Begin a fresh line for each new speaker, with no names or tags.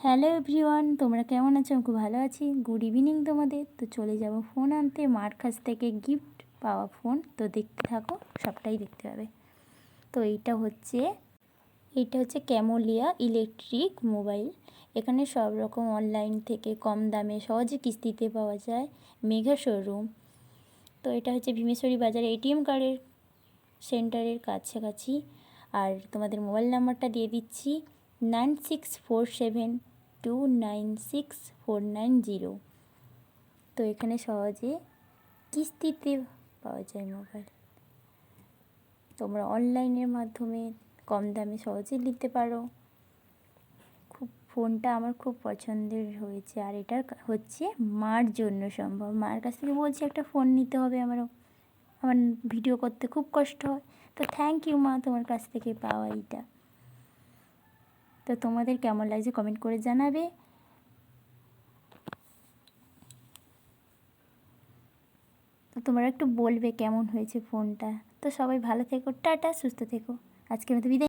Hello everyone, তোমরা কেমন আছো? আমি খুব ভালো আছি। গুড ইভিনিং তোমাদের। তো চলে যাব ফোন আনতে। মার কাছ থেকে গিফট পাওয়া ফোন তো দেখতে থাকো, সবটাই দেখতে পাবে। তো এইটা হচ্ছে এইটা হচ্ছে ক্যামোলিয়া ইলেকট্রিক মোবাইল এখানে সব রকম অনলাইন থেকে কম দামে সহজে কিস্তিতে পাওয়া যায়। মেঘা শোরুম তো এটা হচ্ছে ভীমেশ্বরী বাজার এটিএম কার্ডের সেন্টারের কাছাকাছি। আর তোমাদের মোবাইল নাম্বারটা দিয়ে দিচ্ছি nine six four seven two nine six four nine zero তো এখানে সহজে কিস্তিতে পাওয়া যায় মোবাইল। তোমরা অনলাইনের মাধ্যমে কম দামে সহজে নিতে পারো। খুব, ফোনটা আমার খুব পছন্দের হয়েছে। আর এটা হচ্ছে মার জন্য সম্ভব। মার কাছ থেকে বলছি, একটা ফোন নিতে হবে আমারও। আমার ভিডিও করতে খুব কষ্ট হয়। তো থ্যাংক ইউ মা তোমার কাছ থেকে পাওয়া এইটা। তো তোমাদের কেমন লাগছে কমেন্ট করে জানাবে। তো তোমরা একটু বলবে কেমন হয়েছে ফোনটা তো সবাই ভালো থেকো, টাটা, সুস্থ থেকো। আজকের মতো বিদায়।